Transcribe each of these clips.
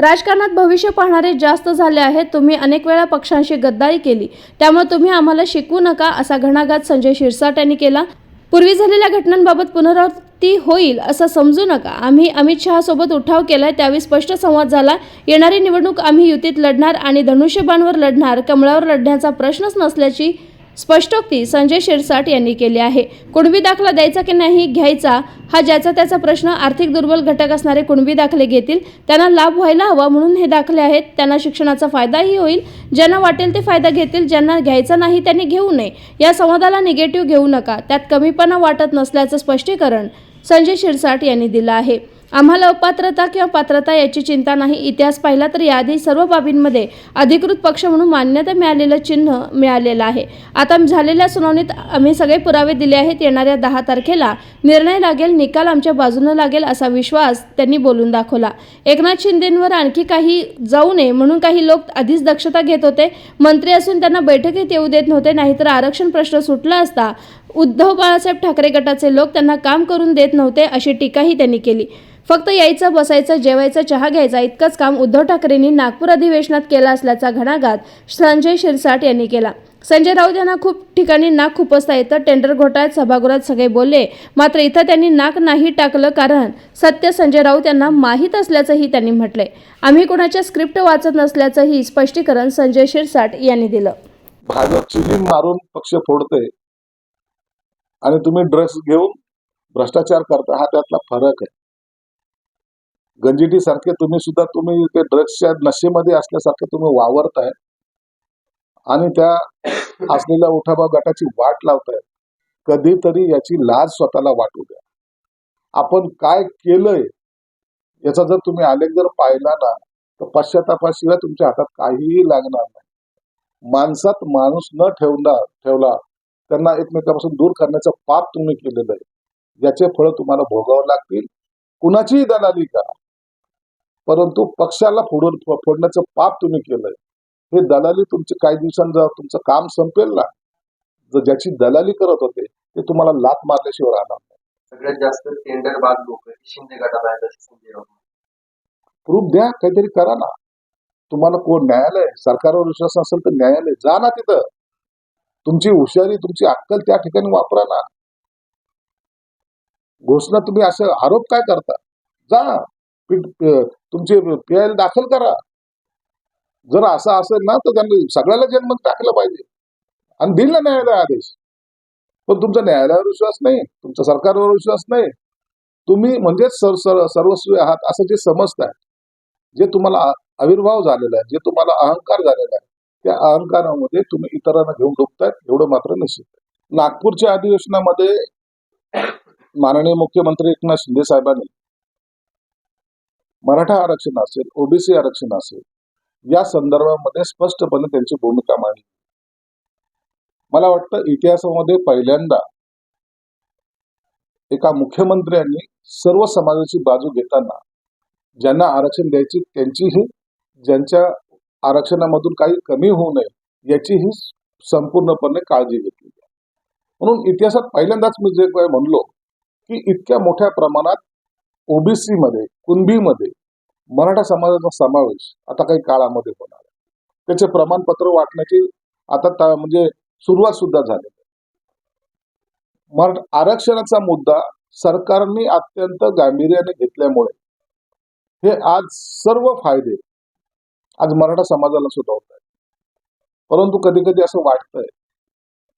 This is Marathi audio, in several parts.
राजकारणात भविष्य पाहणारे जास्त झाले आहेत. तुम्ही अनेक वेळा पक्षांशी गद्दारी केली. त्यामुळे तुम्ही आम्हाला शिकवू नका असा घणाघात संजय शिरसाट यांनी केला. पूर्वी झालेल्या घटनांबाबत पुनरावृत्ती होईल असं समजू नका. आम्ही अमित शहासोबत उठाव केलाय त्यावेळी स्पष्ट संवाद झाला. येणारी निवडणूक आम्ही युतीत लढणार आणि धनुष्यबाणवर लढणार कमळावर लढण्याचा प्रश्नच नसल्याची स्पष्टोक्ती संजय शिरसाट यांनी केली आहे. कुणबी दाखला द्यायचा की नाही घ्यायचा? हा ज्याचा त्याचा प्रश्न आर्थिक दुर्बल घटक असणारे कुणबी दाखले घेतील त्यांना लाभ व्हायला हवा म्हणून हे दाखले आहेत. त्यांना शिक्षणाचा फायदाही होईल. ज्यांना वाटेल ते फायदा घेतील ज्यांना घ्यायचा नाही त्यांनी घेऊ नये. या संवादाला निगेटिव्ह घेऊ नका. त्यात कमीपणा वाटत नसल्याचं स्पष्टीकरण संजय शिरसाट यांनी दिलं आहे. आम्हाला अपात्रता किंवा पात्रता याची चिंता नाही. इतिहास पाहिला तर याआधी सर्व बाबींमध्ये अधिकृत पक्ष म्हणून मान्यता मिळालेलं चिन्ह मिळालेलं आहे. आता झालेल्या सुनावणीत आम्ही सगळे पुरावे दिले आहेत. येणाऱ्या दहा तारखेला निर्णय लागेल निकाल आमच्या बाजूनं लागेल असा विश्वास त्यांनी बोलून दाखवला. एकनाथ शिंदेंवर आणखी काही जाऊ नये म्हणून काही लोक आधीच दक्षता घेत होते. मंत्री असून त्यांना बैठकीत येऊ देत नव्हते. नाहीतर आरक्षण प्रश्न सुटला असता उद्धव बाळासाहेब ठाकरे गटाचे लोक त्यांना काम करून देत नव्हते अशी टीकाही त्यांनी केली. फक्त यायचं बसायचं जेवायचं चहा घ्यायचा इतकंच काम उद्धव ठाकरेंनी नागपूर अधिवेशनात केला असल्याचा घणाघात संजय शिरसाट यांनी केला. संजय राऊत यांना खूप ठिकाणी नाक खुपसता येतं टेंडर घोटाळ्यात सभागृहात सगळे बोलले. मात्र इथं त्यांनी नाक नाही टाकलं कारण सत्य संजय राऊत यांना माहीत असल्याचंही त्यांनी म्हटलंय. आम्ही कोणाच्या स्क्रिप्ट वाचत नसल्याचंही स्पष्टीकरण संजय शिरसाट यांनी दिलं. भाजप चिली मारून पक्ष फोडतोय. आणि तुम्ही ड्रग्स घेऊन भ्रष्टाचार करता हा त्यातला फरक आहे. गंजिटी सारखे तुम्ही सुद्धा तुम्ही ते ड्रग्सच्या नशेमध्ये असल्यासारखे तुम्ही वावरताय आणि त्या असलेल्या उठाबा गटाची वाट लावताय. कधीतरी याची लाज स्वतःला वाटू द्या. आपण काय केलंय याचा जर तुम्ही आलेख जर पाहिला ना तर पश्चातापाशिवाय तुमच्या हातात काहीही लागणार नाही. माणसात माणूस न ठेवणार ठेवला त्यांना एकमेकांपासून दूर करण्याचं पाप तुम्ही केलेलं आहे. याचे फळ तुम्हाला भोगावं लागतील. कुणाचीही दलाली का परंतु पक्षाला फोडून फोडण्याचं पाप तुम्ही केलंय. हे दलाली तुमचे काही दिवसांचं तुमचं काम संपेल ना. जर ज्याची दलाली करत होते ते तुम्हाला लात मारल्याशिवाय राहणार नाही. सगळ्यात जास्त टेंडर बाद लोक शिंदे गटात आहेत राऊत प्रूफ द्या काहीतरी करा ना. तुम्हाला कोण न्यायालय सरकारवर विश्वास नसेल तर न्यायालय जा ना तिथं. तुमची हुशारी तुमची अक्कल त्या ठिकाणी वापरा ना. घोषणा तुम्ही असं आरोप काय करता? जा पी- तुमचे पीआयएल दाखल करा. जर असं असेल ना तर त्यांनी सगळ्याला जन्म टाकलं पाहिजे. आणि दिल ना न्यायालय आदेश. पण तुमचा न्यायालयावर विश्वास नाही तुमचा सरकारवर विश्वास नाही. तुम्ही म्हणजे सर सर सर्वस्वी आहात असं जे समजताय जे तुम्हाला आविर्भाव झालेला आहे जे तुम्हाला अहंकार झालेला आहे त्या अहंकारामध्ये तुम्ही इतरांना घेऊन डुबतायत एवढं मात्र निश्चित नागपूरच्या अधिवेशनामध्ये माननीय मुख्यमंत्री एकनाथ शिंदे साहेबांनी मराठा आरक्षण असेल ओबीसी आरक्षण असेल या संदर्भामध्ये स्पष्टपणे त्यांची भूमिका मांडली. मला वाटतं इतिहासामध्ये पहिल्यांदा एका मुख्यमंत्र्यांनी सर्व समाजाची बाजू घेताना ज्यांना आरक्षण द्यायची त्यांचीही ज्यांच्या आरक्षणामधून काही कमी होऊ नये याचीही संपूर्णपणे काळजी घेतली म्हणून इतिहासात पहिल्यांदाच मी जे काय म्हणलो की इतक्या मोठ्या प्रमाणात ओबीसी मध्ये कुणबीमध्ये मराठा समाजाचा समावेश आता काही काळामध्ये होणार आहे. त्याचे प्रमाणपत्र वाटण्याची आता म्हणजे सुरुवात सुद्धा झाली मराठा आरक्षणाचा मुद्दा सरकारने अत्यंत गांभीर्याने घेतल्यामुळे हे आज सर्व फायदे आज मराठा समाजाला सुद्धा होत परंतु कधी कधी असं वाटतंय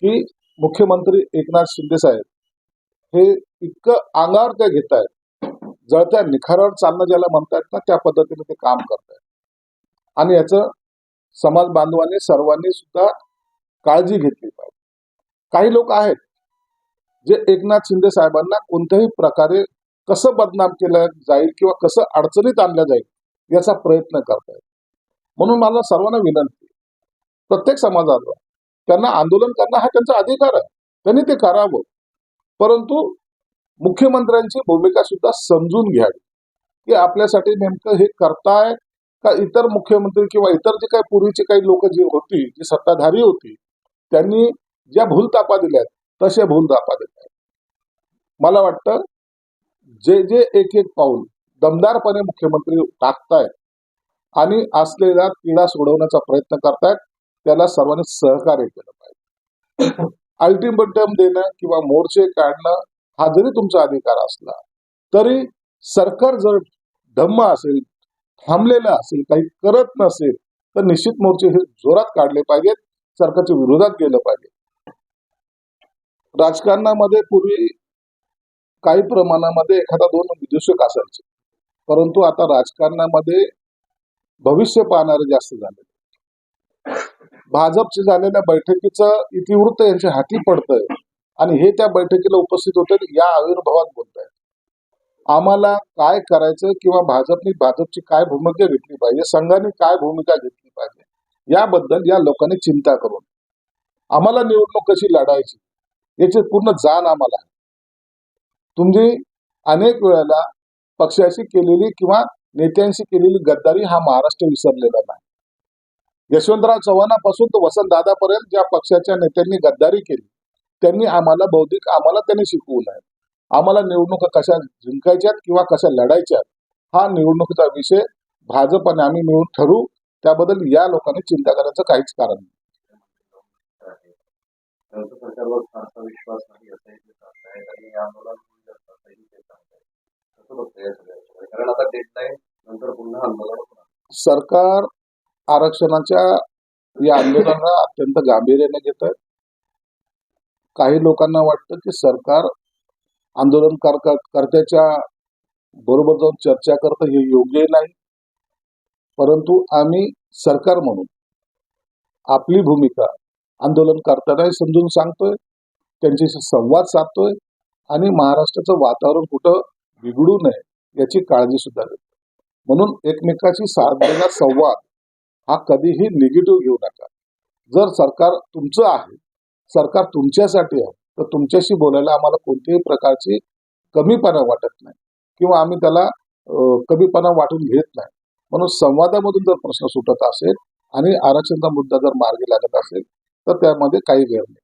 की मुख्यमंत्री एकनाथ शिंदे साहेब हे इतकं अंगावर त्या घेत आहेत जळत्या निखारावर चालणं ज्याला म्हणतायत ना त्या पद्धतीने ते काम करतायत. आणि याचं समाज बांधवांनी सर्वांनी सुद्धा काळजी घेतली पाहिजे. काही लोक आहेत जे एकनाथ शिंदे साहेबांना कोणत्याही प्रकारे कसं बदनाम केलं जाईल किंवा कसं अडचणीत आणलं जाईल याचा प्रयत्न करतायत. म्हणून मला सर्वांना विनंती प्रत्येक समाजाला त्यांना आंदोलन करणं हा त्यांचा अधिकार आहे. त्यांनी ते करावं. परंतु मुख्यमंत्र्यांची भूमिका सुद्धा समजून घ्यावी. की आपल्यासाठी नेमकं हे करताय का इतर मुख्यमंत्री किंवा इतर जे काही पूर्वीचे काही लोक जी होती जी सत्ताधारी होती त्यांनी ज्या भूलतापा दिल्यात तशा भूलतापा दिल्या आहेत मला वाटतं जे जे एक एक पाऊल दमदारपणे मुख्यमंत्री टाकतायत आणि असलेला तिढा सोडवण्याचा प्रयत्न करतायत. त्याला सर्वांनी सहकार्य केलं पाहिजे. अल्टिमेटम देणं किंवा मोर्चे काढणं हा जरी तुमचा अधिकार असला तरी सरकार जर धम्म असेल थांबलेलं असेल काही करत नसेल तर निश्चित मोर्चे हे जोरात काढले पाहिजेत. सरकारच्या विरोधात गेलं पाहिजे. राजकारणामध्ये पूर्वी काही प्रमाणामध्ये एखादा दोन विदूषक असायचे. परंतु आता राजकारणामध्ये भविष्य पाहणारे जास्त झाले. भाजपच्या झालेल्या बैठकीचं इतिवृत्त यांच्या हाती पडतंय आणि हे त्या बैठकीला उपस्थित होते या आविर्भावात बोलत आहेत आम्हाला काय करायचं किंवा भाजपने भाजपची काय भूमिका घेतली पाहिजे संघाने काय भूमिका घेतली पाहिजे याबद्दल या लोकांनी चिंता करून. आम्हाला निवडणूक कशी लढायची याची पूर्ण जाण आम्हाला तुम्ही अनेक वेळेला पक्षाशी केलेली किंवा नेत्यांशी केलेली गद्दारी हा महाराष्ट्र विसरलेला नाही. यशवंतराव चव्हाणापासून तर वसंतदादापर्यंत ज्या पक्षाच्या नेत्यांनी गद्दारी केली त्यांनी आम्हाला बौद्धिक आम्हाला त्यांनी शिकवून आहे. आम्हाला निवडणुका कशा जिंकायच्यात किंवा कशा लढायच्यात हा निवडणुकीचा विषय भाजप आणि आम्ही मिळून ठरवू त्याबद्दल या लोकांनी चिंता करायचं काहीच कारण नाही त्यांचा सरकारवर फारसा विश्वास नाही असंही ते सांगतायत आणि हे आंदोलन होईल असंही ते सांगतायत कसं बघतं या सगळ्याच्याकडे कारण आता डेडलाईन नंतर पुन्हा आंदोलन होणार सरकार आरक्षणाच्या या आंदोलनाला अत्यंत गांभीर्याने घेत आहे काही लोकांना वाटतं की सरकार आंदोलन कर्त्याच्या बरोबर जाऊन चर्चा करतं हे योग्य नाही. परंतु आम्ही सरकार म्हणून आपली भूमिका आंदोलन करतानाही समजून सांगतोय त्यांच्याशी संवाद साधतोय आणि महाराष्ट्राचं वातावरण कुठं बिघडू नये याची काळजी सुद्धा घेतो म्हणून एकमेकाशी साधलेला संवाद हा कधीही निगेटिव्ह घेऊ नका. जर सरकार तुमचं आहे सरकार तुमच्यासाठी आहे तर तुमच्याशी बोलायला आम्हाला कोणत्याही प्रकारची कमीपणा वाटत नाही किंवा आम्ही त्याला कमीपणा वाटून घेत नाही. म्हणून संवादामधून जर प्रश्न सुटत असेल आणि आरक्षणचा मुद्दा जर मार्गी लागत असेल तर त्यामध्ये काही गैर नाही.